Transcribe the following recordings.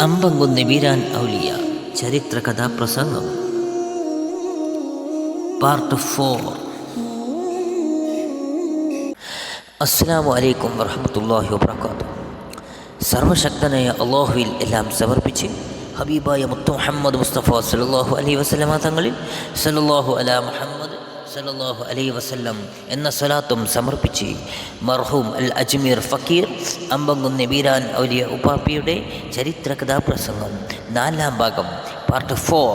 അമ്പങ്കുന്ന് വീരാൻ ഔലിയ ചരിത്ര കഥാപ്രസംഗം part four. അസ്സാം വലൈക്കും വറഹമത്തല്ലാഹി വാത്തു സർവശക്തനായ അള്ളാഹുവിൽ എല്ലാം സമർപ്പിച്ച് ഹബീബായ മുത്തു മുഹമ്മദ് മുസ്തഫ സലാഹു അലൈ വസ്ലമ തങ്ങളിൽ സലാഹു അല മുഹമ്മദ് സല്ലല്ലാഹു അലൈ വസല്ലം എന്ന സ്വലാത്തും സമർപ്പിച്ച് മർഹൂം അൽ അജ്മീർ ഫക്കീർ അമ്പങ്കുന്ന് ബീരാൻ ഔലിയ ഉപ്പാപ്പിയുടെ ചരിത്ര കഥാപ്രസംഗം നാലാം ഭാഗം പാർട്ട് ഫോർ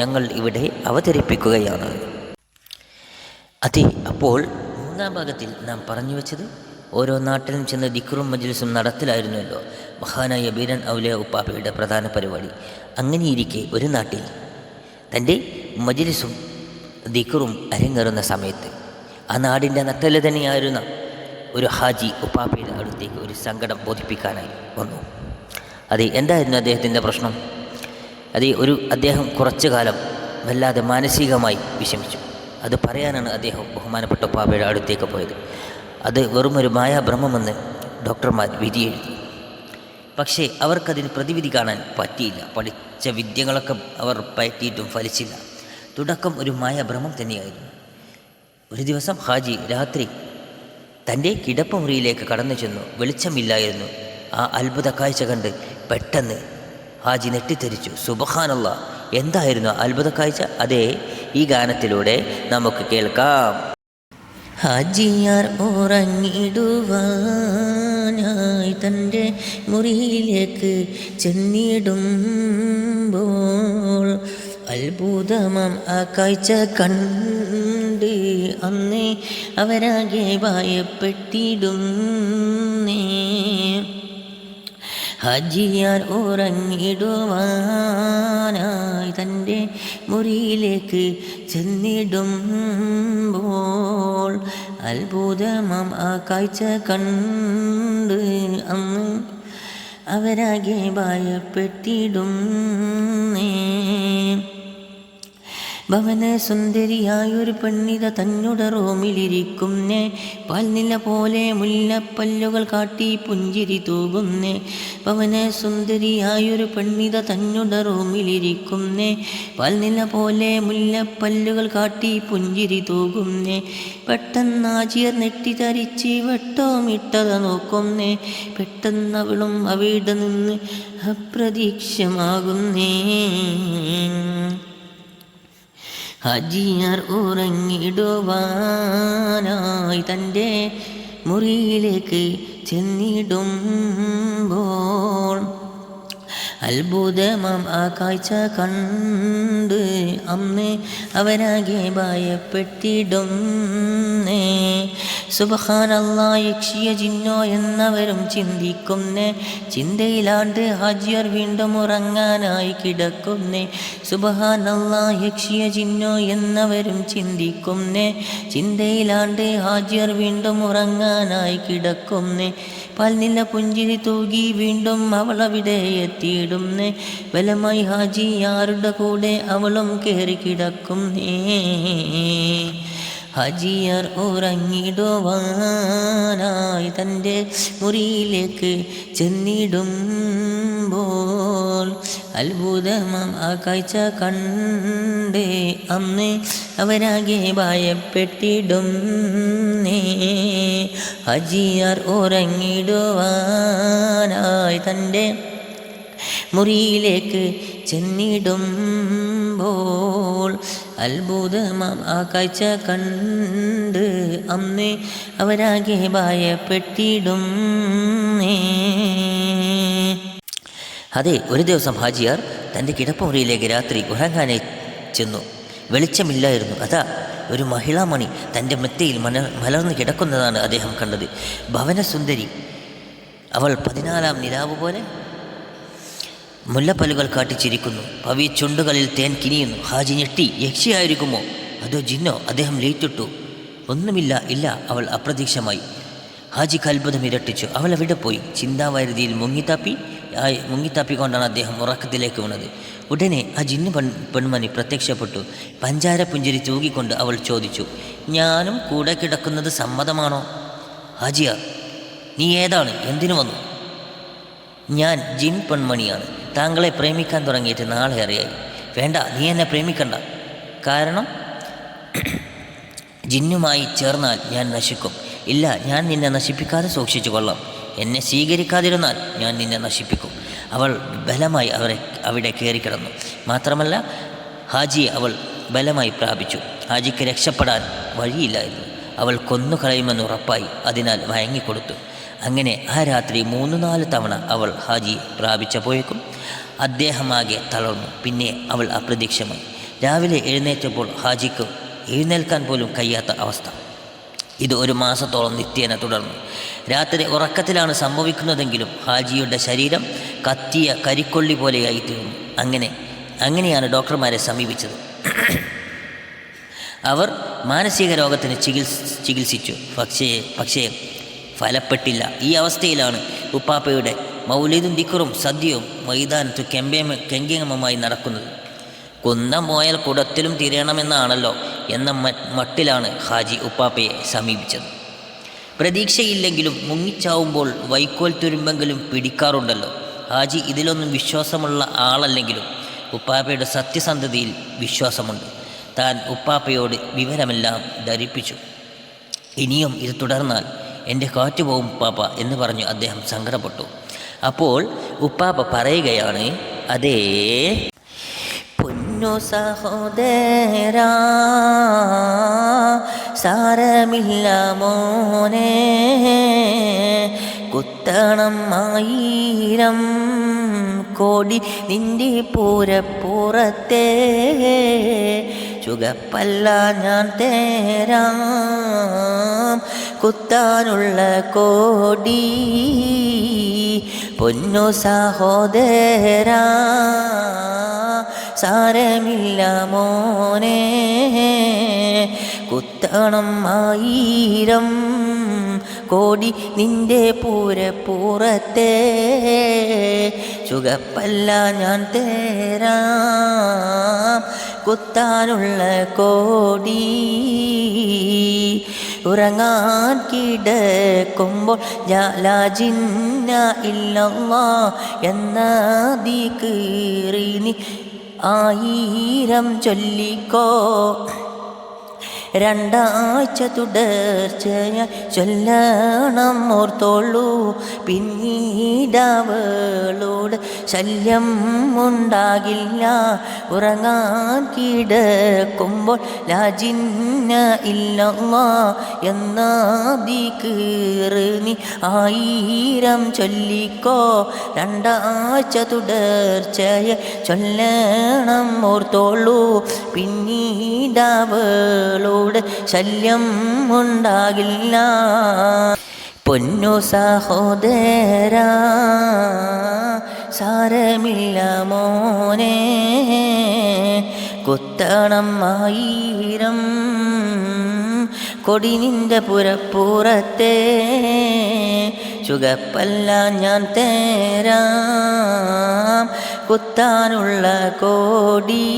ഞങ്ങൾ ഇവിടെ അവതരിപ്പിക്കുകയാണ്. അതെ അപ്പോൾ മൂന്നാം ഭാഗത്തിൽ നാം പറഞ്ഞു വെച്ചത് ഓരോ നാട്ടിലും ചെന്ന് ദിക്റും മജ്ലിസും നടത്തിലായിരുന്നല്ലോ മഹാനായ ബീരൻ ഔലിയ ഉപ്പാപ്പയുടെ പ്രധാന പരിപാടി. അങ്ങനെയിരിക്കെ ഒരു നാട്ടിൽ തന്റെ മജ്ലിസും ദിക്റും അരങ്ങേറുന്ന സമയത്ത് ആ നാടിന്റെ നട്ടൽ തന്നെയായിരുന്ന ഒരു ഹാജി ഉപ്പാപ്പയുടെ അടുത്തേക്ക് ഒരു സങ്കടം ബോധിപ്പിക്കാനായി വന്നു. അതെ എന്തായിരുന്നു അദ്ദേഹത്തിന്റെ പ്രശ്നം? അതെ ഒരു അദ്ദേഹം കുറച്ചു കാലം വല്ലാതെ മാനസികമായി വിഷമിച്ചു. അത് പറയാനാണ് അദ്ദേഹം ബഹുമാനപ്പെട്ട ഉപ്പാപ്പയുടെ അടുത്തേക്ക് പോയത്. അത് വെറുമൊരു മായാഭ്രമമെന്ന് ഡോക്ടർമാർ വിധി എഴുതി പക്ഷേ അവർക്കതിന് പ്രതിവിധി കാണാൻ പറ്റിയില്ല. പഠിച്ച വിദ്യകളൊക്കെ അവർ പയറ്റിയിട്ടും ഫലിച്ചില്ല. തുടക്കം ഒരു മായാഭ്രമം തന്നെയായിരുന്നു. ഒരു ദിവസം ഹാജി രാത്രി തന്റെ കിടപ്പുമുറിയിലേക്ക് കടന്നു ചെന്നു. വെളിച്ചമില്ലായിരുന്നു. ആ അത്ഭുത കാഴ്ച കണ്ട് പെട്ടെന്ന് ഹാജി നെട്ടിത്തെരിച്ചു സുബഹാനല്ല എന്തായിരുന്നു അത്ഭുത കാഴ്ച? അതേ ഈ ഗാനത്തിലൂടെ നമുക്ക് കേൾക്കാം. ഹാജിയാർ ഉറങ്ങിടുവാനായി തന്റെ മുറിയിലേക്ക് ചെന്നിടുമ്പോൾ അത്ഭുതമാം ആ കാഴ്ച കണ്ട് അന്നേ അവരാകെ ഭയപ്പെട്ടിടുന്നേ. ഹജിയാർ ഉറങ്ങിടുവാനായി തന്റെ മുറിയിലേക്ക് ചെന്നിടുമ്പോൾ അത്ഭുതമാം ആ കാഴ്ച കണ്ട് അന്ന് അവരാകെ ഭയപ്പെട്ടിടുന്നേ. ഭവന സുന്ദരിയായൊരു പെണ്ണിത തന്നുടെ റോമിലിരിക്കുന്നേ. പാൽനില പോലെ മുല്ലപ്പല്ലുകൾ കാട്ടി പുഞ്ചിരി തൂകുന്നേ. ഭവന സുന്ദരിയായൊരു പെണ്ണിത തന്നുടെ റോമിലിരിക്കുന്നേ. പാൽനില പോലെ മുല്ലപ്പല്ലുകൾ കാട്ടി പുഞ്ചിരി തൂകുന്നേ. പെട്ടെന്നാചിയർ തരിച്ച് വെട്ടോമിട്ടത നോക്കുന്നേ. പെട്ടെന്നവളും അവിടെ നിന്ന് അപ്രതീക്ഷമാകുന്നേ. ഹജിയർ ഉറങ്ങിടുവാനായി തന്റെ മുറിയിലേക്ക് ചെന്നിടുമ്പോൾ അത്ഭുതമാം ആ കാഴ്ച കണ്ട് അന്ന് അവരാകെ ഭയപ്പെട്ടിടുന്നേ. സുബഹാനല്ലാ യക്ഷിയ ജിന്നോ എന്നവരും ചിന്തിക്കുന്നേ. ചിന്തയിലാണ്ട് ഹാജിയർ വീണ്ടും ഉറങ്ങാനായി കിടക്കുന്നേ. സുബഹാനല്ലാ യക്ഷിയ ജിന്നോ എന്നവരും ചിന്തിക്കുന്നേ. ചിന്തയിലാണ്ട് ഹാജിയർ വീണ്ടും ഉറങ്ങാനായി കിടക്കുന്നേ. പൽനില പുഞ്ചിരി തൂകി വീണ്ടും അവളവിടെ എത്തിയിടുന്നേ ബലമായി ഹാജി ആരുടെ കൂടെ അവളും കയറി കിടക്കുന്നേ. ഹജിയർ ഉറങ്ങിടുവാനായി തന്റെ മുറിയിലേക്ക് ചെന്നിടുമ്പോൾ അത്ഭുതമാം ആ കാഴ്ച കണ്ടേ. അന്ന് അവരാകെ ഭയപ്പെട്ടിടും ഹജിയർ ഉറങ്ങിടുവാനായി തന്റെ മുറിയിലേക്ക് ചെന്നിടുമ്പോൾ അത്ഭുതമാം. ആ കാഴ്ച കണ്ട് അന്ന് അവരാകെ ഭയപ്പെട്ടിടും അതെ ഒരു ദിവസം ഹാജിയാർ തന്റെ കിടപ്പുമുറിയിലേക്ക് രാത്രി ഉറങ്ങാനെ ചെന്നു. വെളിച്ചമില്ലായിരുന്നു. അതാ ഒരു മഹിളാമണി തന്റെ മെത്തയിൽ മന മലർന്നു കിടക്കുന്നതാണ് അദ്ദേഹം കണ്ടത്. ഭവനസുന്ദരി. അവൾ പതിനാലാം നിലാവ് പോലെ മുല്ലപ്പല്ലുകൾ കാട്ടിച്ചിരിക്കുന്നു. പവി ചുണ്ടുകളിൽ തേൻ കിനിയുന്നു. ഹാജി ഞെട്ടി. യക്ഷിയായിരിക്കുമോ? അതോ ജിന്നോ? അദ്ദേഹം ലയിച്ചിട്ടു ഒന്നുമില്ല ഇല്ല അവൾ അപ്രതീക്ഷമായി ഹാജി അത്ഭുതം ഇരട്ടിച്ചു. അവൾ എവിടെ പോയി? ചിന്താവാരുതിയിൽ മുങ്ങിത്താപ്പി? മുങ്ങിത്താപ്പിക്കൊണ്ടാണ് അദ്ദേഹം ഉറക്കത്തിലേക്ക് വീണത്. ഉടനെ ആ ജിന്നു പെൺ പെൺമണി പ്രത്യക്ഷപ്പെട്ടു. പഞ്ചാര പുഞ്ചിരി തൂകിക്കൊണ്ട് അവൾ ചോദിച്ചു ഞാനും കൂടെ കിടക്കുന്നത് സമ്മതമാണോ? ഹാജിയ നീ ഏതാണ്? എന്തിനു വന്നു? ഞാൻ ജിൻ പെൺമണിയാണ് താങ്കളെ പ്രേമിക്കാൻ തുടങ്ങിയിട്ട് നാളെ അറിയായി. വേണ്ട നീ എന്നെ പ്രേമിക്കണ്ട. കാരണം ജിന്നുമായി ചേർന്നാൽ ഞാൻ നശിക്കും. ഇല്ല ഞാൻ നിന്നെ നശിപ്പിക്കാതെ സൂക്ഷിച്ചു കൊള്ളാം. എന്നെ സ്വീകരിക്കാതിരുന്നാൽ ഞാൻ നിന്നെ നശിപ്പിക്കും. അവൾ ബലമായി അവരെ അവിടെ കയറിക്കിടന്നു. മാത്രമല്ല ഹാജിയെ അവൾ ബലമായി പ്രാപിച്ചു. ഹാജിക്ക് രക്ഷപ്പെടാൻ വഴിയില്ലായിരുന്നു. അവൾ കൊന്നുകളയുമെന്ന് ഉറപ്പായി. അതിനാൽ വഴങ്ങിക്കൊടുത്തു. അങ്ങനെ ആ രാത്രി മൂന്ന് നാല് തവണ അവൾ ഹാജി പ്രാപിച്ചപ്പോഴേക്കും അദ്ദേഹമാകെ തളർന്നു. പിന്നെ അവൾ അപ്രത്യക്ഷമായി. രാവിലെ എഴുന്നേറ്റപ്പോൾ ഹാജിക്ക് എഴുന്നേൽക്കാൻ പോലും കഴിയാത്ത അവസ്ഥ. ഇത് ഒരു മാസത്തോളം നിത്യേന തുടർന്നു. രാത്രി ഉറക്കത്തിലാണ് സംഭവിക്കുന്നതെങ്കിലും ഹാജിയുടെ ശരീരം കത്തിയ കരിക്കൊള്ളി പോലെയായി തീർന്നു. അങ്ങനെ അങ്ങനെയാണ് ഡോക്ടർമാരെ സമീപിച്ചത്. അവർ മാനസിക രോഗത്തിന് ചികിത്സ ചികിത്സിച്ചു. പക്ഷേ പക്ഷേ ഫലപ്പെട്ടില്ല. ഈ അവസ്ഥയിലാണ് ഉപ്പാപ്പയുടെ മൗലിദും ദിക്കറും സദ്യയും മൈതാനത്ത് കെമ്പേമ കെങ്കിങ്ങമമായി നടക്കുന്നത്. കൊന്ന മോയൽ കുടത്തിലും തിരയണമെന്നാണല്ലോ എന്ന മട്ടിലാണ് ഹാജി ഉപ്പാപ്പയെ സമീപിച്ചത്. പ്രതീക്ഷയില്ലെങ്കിലും മുങ്ങിച്ചാവുമ്പോൾ വൈക്കോൽ തുരുമ്പെങ്കിലും പിടിക്കാറുണ്ടല്ലോ. ഹാജി ഇതിലൊന്നും വിശ്വാസമുള്ള ആളല്ലെങ്കിലും ഉപ്പാപ്പയുടെ സത്യസന്ധതയിൽ വിശ്വാസമുണ്ട്. താൻ ഉപ്പാപ്പയോട് വിവരമെല്ലാം ധരിപ്പിച്ചു. ഇനിയും ഇത് തുടർന്നാൽ എന്റെ കാറ്റ് പോവും ഉപ്പാപ്പ എന്ന് പറഞ്ഞു അദ്ദേഹം സങ്കടപ്പെട്ടു. അപ്പോൾ ഉപ്പാപ്പ പറയുകയാണ് അതേ പൊന്നു സഹോദരാ സാരമില്ല മോനെ കുത്തണം ആയിരം കോടി നിന്റെ പൂരപ്പുറത്തെ ചുകപ്പല്ല ഞാൻ തേരാം കുത്താനുള്ള കോടി. പൊന്നു സഹോദര സാരമില്ല മോനെ. കുത്തണം ആയിരം കോടി നിന്റെ പൂരപ്പുറത്തെ. ചുകപ്പല്ല ഞാൻ തേരാം. കുത്താനുള്ള കോടി. ഉറങ്ങാൻ കിടക്കുമ്പോൾ ജാലാജിന്ന ഇല്ലമ്മ എന്ന ദീകീറി നീ ആയിരം ചൊല്ലിക്കോ. രണ്ടാഴ്ച തുടർച്ചയായി ചൊല്ലണം ഓർത്തോളൂ. പിന്നീടവളോട് ശല്യം ഉണ്ടാകില്ല. ഉറങ്ങാൻ കിടക്കുമ്പോൾ ലാജിന്ന ഇല്ല നീ ആയിരം ചൊല്ലിക്കോ. രണ്ടാഴ്ച തുടർച്ചയായി ചൊല്ലണം ഓർത്തോളൂ. പിന്നീടവളോട് ശല്യം ഉണ്ടാകില്ല. പൊന്നു സഹോദര സാരമില്ല മോനെ. കുത്തണം ആയിരം കൊടി നിന്റെ പുരപ്പുറത്തെ. ചുകപ്പല്ല ഞാൻ തേരാം കുത്താനുള്ള കോടി.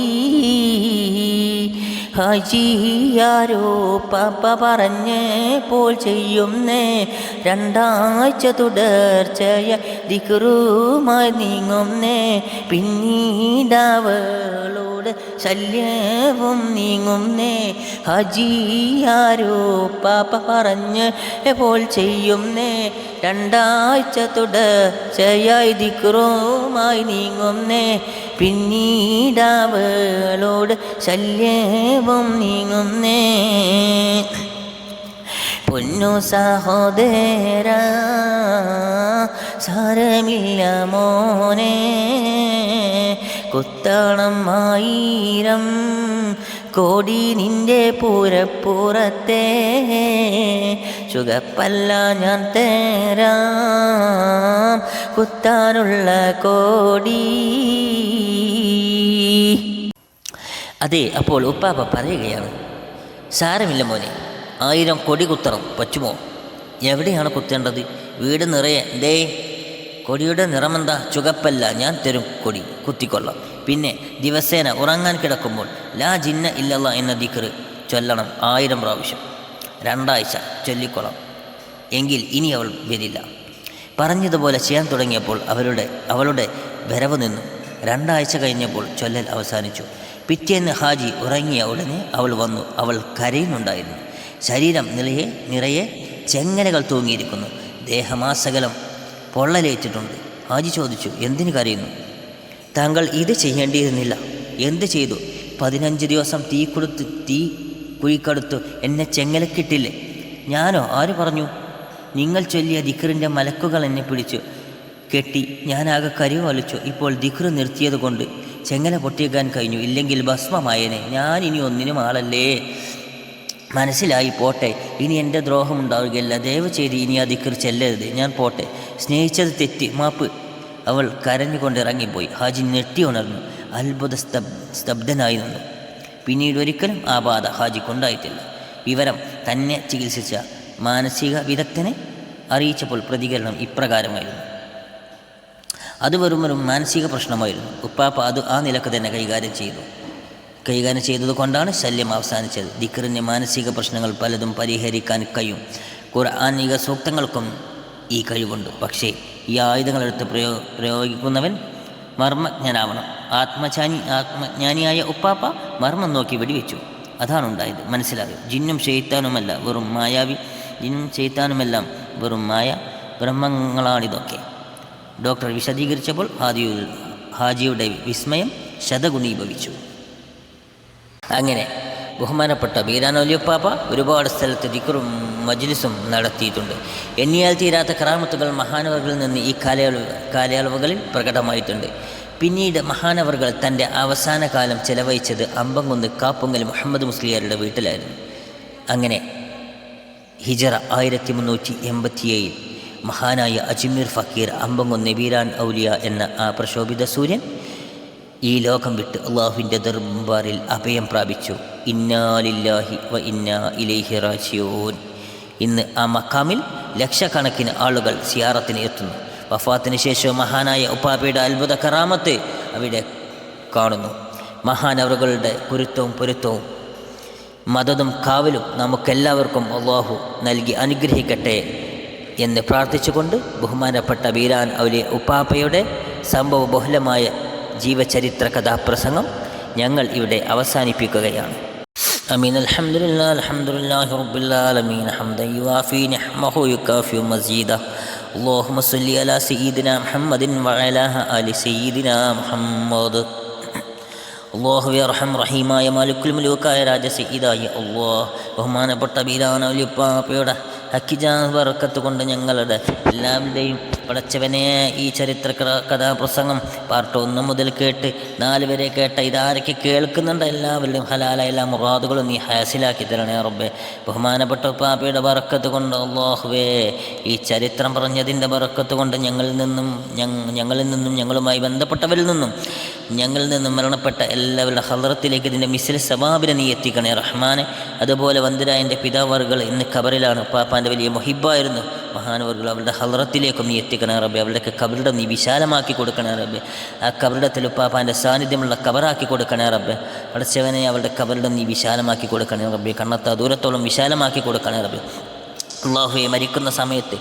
ഹജിയാരോ പപ്പ പറഞ്ഞ് പോൽ ചെയ്യുന്നേ. രണ്ടാഴ്ച തുടർച്ചയ ദിക്റുമായി നീങ്ങുന്നേ. പിന്നീടവളോട് ശല്യവും നീങ്ങുന്നേ. ഹജിയാരോ പാപ്പ പറഞ്ഞ് പോൽ ചെയ്യുന്നേ. രണ്ടാഴ്ച തുടർച്ചയായി ദിക്റുമായി നീങ്ങുന്നേ. പിന്നീടവളോട് ശല്യവും നീങ്ങുന്നേ. പൊന്നു സഹോദര സാരമില്ല മോനെ. കുത്തണം ആയിരം കോടി നിന്റെ പൂരപ്പുറത്തെ. ചുകപ്പല്ല ഞാൻ തേരാം. കുത്താനുള്ള കോടി. അതെ അപ്പോൾ ഉപ്പാപ്പ പറയുകയാണ് സാരമില്ല മോനെ ആയിരം കൊടി കുത്തണം പറ്റുമോ? എവിടെയാണ് കുത്തേണ്ടത്? വീട് നിറയെ ദേ കൊടിയുടെ നിറമെന്താ? ചുകപ്പല്ല ഞാൻ തരും കൊടി. കുത്തിക്കൊള്ളാം. പിന്നെ ദിവസേന ഉറങ്ങാൻ കിടക്കുമ്പോൾ ലാ ജിന്ന ഇല്ലല്ല എന്ന ദിക്കറ് ചൊല്ലണം ആയിരം പ്രാവശ്യം. രണ്ടാഴ്ച ചൊല്ലിക്കൊള്ളാം. എങ്കിൽ ഇനി അവൾ വരില്ല. പറഞ്ഞതുപോലെ ചെയ്യാൻ തുടങ്ങിയപ്പോൾ അവരുടെ അവളുടെ വരവ് നിന്നു. രണ്ടാഴ്ച കഴിഞ്ഞപ്പോൾ ചൊല്ലൽ അവസാനിച്ചു. പിറ്റേന്ന് ഹാജി ഉറങ്ങിയ ഉടനെ അവൾ വന്നു. അവൾ കരയുന്നുണ്ടായിരുന്നു ശരീരം നിറയെ നിറയെ ചെങ്ങലകൾ തൂങ്ങിയിരിക്കുന്നു. ദേഹമാസകലം പൊള്ളലേറ്റിട്ടുണ്ട്. ഹാജി ചോദിച്ചു എന്തിനു കരയുന്നു? താങ്കൾ ഇത് ചെയ്യേണ്ടിയിരുന്നില്ല. എന്ത് ചെയ്തു? പതിനഞ്ച് ദിവസം തീ കൊടുത്ത് തീ കുഴിക്കടുത്തു. എന്നെ ചെങ്ങലക്കിട്ടില്ലേ? ഞാനോ? ആര് പറഞ്ഞു? നിങ്ങൾ ചൊല്ലിയ ദിക്കറിന്റെ മലക്കുകൾ എന്നെ പിടിച്ചു. കെട്ടി. ഞാനാകെ കരിവലിച്ചു ഇപ്പോൾ ദിക്റ് നിർത്തിയത് കൊണ്ട് ചെങ്ങല പൊട്ടിയേക്കാൻ കഴിഞ്ഞു. ഇല്ലെങ്കിൽ ഭസ്മമായേനെ. ഞാൻ ഇനി ഒന്നിനും ആളല്ലേ? മനസ്സിലായി പോട്ടെ. ഇനി എന്റെ ദ്രോഹം ഉണ്ടാവുകയല്ല. ദയവ് ചെയ്ത് ഇനി അതിക്കർ ചെല്ലരുത്. ഞാൻ പോട്ടെ. സ്നേഹിച്ചത് തെറ്റി. മാപ്പ്. അവൾ കരഞ്ഞുകൊണ്ട് ഇറങ്ങിപ്പോയി. ഹാജി ഞെട്ടി ഉണർന്നു. അത്ഭുത സ്തബ് സ്തബ്ധനായി നിന്നു. പിന്നീട് ഒരിക്കലും ആ ബാധ ഹാജിക്കുണ്ടായിട്ടില്ല വിവരം തന്നെ ചികിത്സിച്ച മാനസിക വിദഗ്ധനെ അറിയിച്ചപ്പോൾ പ്രതികരണം ഇപ്രകാരമായിരുന്നു. അത് വെറും വെറും മാനസിക പ്രശ്നമായിരുന്നു. ഉപ്പാപ്പ അത് ആ നിലയ്ക്ക് തന്നെ കൈകാര്യം ചെയ്തു. കൈകാര്യം ചെയ്തത് കൊണ്ടാണ് ശല്യം അവസാനിച്ചത്. ദിക്കറിന്റെ മാനസിക പ്രശ്നങ്ങൾ പലതും പരിഹരിക്കാൻ കഴിയും. ഖുർആാനിക സൂക്തങ്ങൾക്കും ഈ കഴിവുണ്ട്. പക്ഷേ ഈ ആയുധങ്ങളെടുത്ത് പ്രയോ പ്രയോഗിക്കുന്നവൻ മർമ്മജ്ഞനാവണം. ആത്മജ്ഞാനി ആത്മജ്ഞാനിയായ ഉപ്പാപ്പ മർമ്മം നോക്കി വെടിവെച്ചു. അതാണ് ഉണ്ടായത്. മനസ്സിലാകും ജിന്നും ചെയ്ത്താനുമല്ല വെറും മായാവി ജിന്നും ചെയ്ത്താനുമെല്ലാം വെറും മായ ബ്രഹ്മങ്ങളാണിതൊക്കെ. ഡോക്ടർ വിശദീകരിച്ചപ്പോൾ ഹാജിയു ഹാജിയുടെ വിസ്മയം ശതഗുണീഭവിച്ചു. അങ്ങനെ ബഹുമാനപ്പെട്ട ബീരാനോലിയപ്പാപ്പ ഒരുപാട് സ്ഥലത്ത് ദിക്കറും മജ്ലിസും നടത്തിയിട്ടുണ്ട്. എണ്ണിയാൽ തീരാത്ത കറാമത്തുകൾ മഹാനവകളിൽ നിന്ന് ഈ കാലയളവ് കാലയളവുകളിൽ പ്രകടമായിട്ടുണ്ട്. പിന്നീട് മഹാനവറുകൾ തന്റെ അവസാന കാലം ചെലവഴിച്ചത് അമ്പംകുന്ന് കാപ്പൊങ്കൽ മുഹമ്മദ് മുസ്ലിയാരുടെ വീട്ടിലായിരുന്നു. അങ്ങനെ ഹിജറ ആയിരത്തി മുന്നൂറ്റി എൺപത്തിയേഴിൽ മഹാനായ അജ്മീർ ഫക്കീർ അമ്പംകുന്ന് ബീരാൻ ഔലിയ എന്ന ആ പ്രശോഭിത സൂര്യൻ ഈ ലോകം വിട്ട് അള്ളാഹുവിന്റെ ദർബാറിൽ അഭയം പ്രാപിച്ചു. ഇന്നാലില്ലാഹി വ ഇന്നാ ഇലൈഹി റാജിയോൻ ഇന്ന് ആ മക്കാമിൽ ലക്ഷക്കണക്കിന് ആളുകൾ സിയാറത്തിന് എത്തുന്നു. വഫാത്തിന് ശേഷം മഹാനായ ഉപ്പാപ്പയുടെ അത്ഭുത കറാമത്ത് അവിടെ കാണുന്നു. മഹാനവറുകളുടെ കുരുത്തവും പൊരുത്തവും മതതും കാവലും നമുക്കെല്ലാവർക്കും അള്ളാഹു നൽകി അനുഗ്രഹിക്കട്ടെ എന്ന് പ്രാർത്ഥിച്ചുകൊണ്ട് ബഹുമാനപ്പെട്ട ബീരാൻ ഔലിയ ഉപ്പാപ്പയുടെ സംഭവ ബഹുലമായ ജീവചരിത്ര കഥാപ്രസംഗം ഞങ്ങൾ ഇവിടെ അവസാനിപ്പിക്കുകയാണ് أمين الحمد لله الحمد لله رب العالمين حمدا يوافي نعمه يكافئ مزيدا اللهم صل على سيدنا محمد وعلى آل سيدنا محمد അള്ളാഹു റഹം റഹീമായ മാലിക്കുൽ മുലൂക്കായ രാജ സയ്യിദായ അള്ളാഹ് ബഹുമാനപ്പെട്ട ബീരാനൊലിപ്പാപ്പയുടെ ഹക്കിജാ വർക്കത്ത് കൊണ്ട് ഞങ്ങളുടെ എല്ലാവരുടെയും പടച്ചവനെ ഈ ചരിത്ര കഥ- കഥാപ്രസംഗം പാർട്ട് ഒന്ന് മുതൽ കേട്ട് നാല് വരെ കേട്ട ഇതാരൊക്കെ കേൾക്കുന്നുണ്ട്? എല്ലാവരുടെയും ഹലാല എല്ലാ മുറാദുകളും നീ ഹാസിലാക്കി തരണേ റബ്ബെ. ബഹുമാനപ്പെട്ട പാപ്പയുടെ വറക്കത്ത് കൊണ്ട് അള്ളാഹുവേ ഈ ചരിത്രം പറഞ്ഞതിന്റെ വറക്കത്ത് കൊണ്ട് ഞങ്ങളിൽ നിന്നും ഞങ്ങളിൽ നിന്നും ഞങ്ങളുമായി ബന്ധപ്പെട്ടവരിൽ നിന്നും ഞങ്ങളിൽ നിന്നും മരണപ്പെട്ട എല്ലാവരുടെ ഹലറത്തിലേക്ക് ഇതിന്റെ മിസിൽ സവാബിനെ നീ എത്തിക്കണേ റഹ്മാനെ. അതുപോലെ വന്ദിരായന്റെ പിതാവറുകൾ ഇന്ന് ഖബറിലാണ്. പാപ്പാന്റെ വലിയ മൊഹിബായിരുന്നു. മഹാനവറുകൾ അവരുടെ ഹലറത്തിലേക്കും നീ എത്തിക്കണേ റബ്ബെ. അവരുടെയൊക്കെ കബറിടം നീ വിശാലമാക്കി കൊടുക്കണേ റബ്ബെ. ആ കബറിടത്തിൽ പാപ്പാന്റെ സാന്നിധ്യമുള്ള കബറാക്കി കൊടുക്കണേ റബ്ബെ. പഠിച്ചവനെ അവരുടെ കബറിടം നീ വിശാലമാക്കി കൊടുക്കണേ റബ്ബെ. കണ്ണത്ത ദൂരത്തോളം വിശാലമാക്കി കൊടുക്കണേ റബ്ബെ. അള്ളാഹുയെ മരിക്കുന്ന സമയത്ത്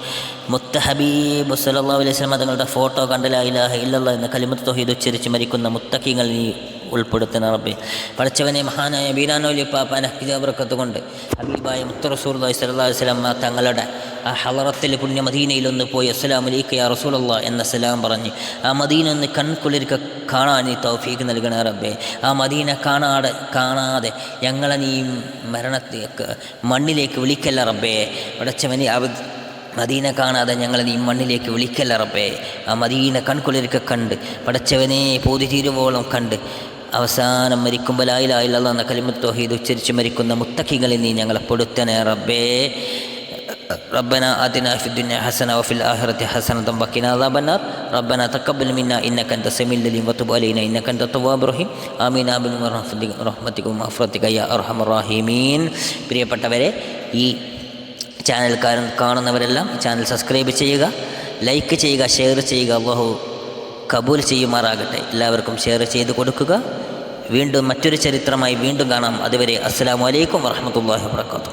മുത്ത ഹബീബ് അലൈഹി വസല്ലം തങ്ങളുടെ ഫോട്ടോ കണ്ടല ഇലാഹ ഇല്ലല്ലാഹ് എന്ന കലിമത്ത് തൊഹീദ് ഉച്ചരിച്ച് മരിക്കുന്ന മുത്തക്കിങ്ങൾ നീ ഉൾപ്പെടുത്തുന്ന റബ്ബെ. പഠിച്ചവനെ മഹാനായ ബീരാനോലി പാപ്പാന ഹിജാബർക്കത്ത് കൊണ്ട് ഹബീബായ മുത്ത സലാസ്ലാം തങ്ങളുടെ ആ ഹലറത്തിൽ പുണ്യ മദീനയിലൊന്ന് പോയി അസ്സലാം അലൈക്ക് യാ റസൂലല്ല എന്ന സലാം പറഞ്ഞ് ആ മദീന ഒന്ന് കൺകുളിരിക്ക കാണാൻ നീ തൗഫീക്ക് നൽകണ റബ്ബെ. ആ മദീന കാണാതെ കാണാതെ ഞങ്ങളെ നീ മരണത്തേക്ക് മണ്ണിലേക്ക് വിളിക്കല്ല റബ്ബേ. പടച്ചവനെ അവ മദീന കാണാതെ ഞങ്ങളെ നീ മണ്ണിലേക്ക് വിളിക്കല്ല റബ്ബേ. ആ മദീന കൺകുളിരിക്ക കണ്ട് പടച്ചവനെ പോതി തീരുവോളം കണ്ട് അവസാനം മരിക്കുമ്പോൾ ലായിലായില്ല എന്ന കലിമത്ത് തോഹീദ് ഉച്ചരിച്ച് മരിക്കുന്ന മുത്തക്കികളിൽ നീ ഞങ്ങളെ പൊടുത്തനെ റബ്ബേ ربنا آتنا في الدنيا حسنة وفي الآخرة حسنة وقنا عذاب النار ربنا تقبل منا إنك أنت السميع العليم وتب علينا إنك أنت التواب الرحيم آمين آمين برحمتك ومغفرتك يا أرحم الراحمين പ്രിയപ്പെട്ടവരെ ഈ ചാനൽ കാണുന്നവരെല്ലാം ഈ ചാനൽ സബ്സ്ക്രൈബ് ചെയ്യുക ലൈക്ക് ചെയ്യുക ഷെയർ ചെയ്യുക അള്ളാഹു കബൂൽ ചെയ്യുമാറാകട്ടെ എല്ലാവർക്കും ഷെയർ ചെയ്ത് കൊടുക്കുക വീണ്ടും മറ്റൊരു ചരിത്രമായി വീണ്ടും കാണാം. അതുവരെ അസ്സാം വലൈക്കും വറഹ്മത്തുള്ളാഹി വബറകാതുഹു.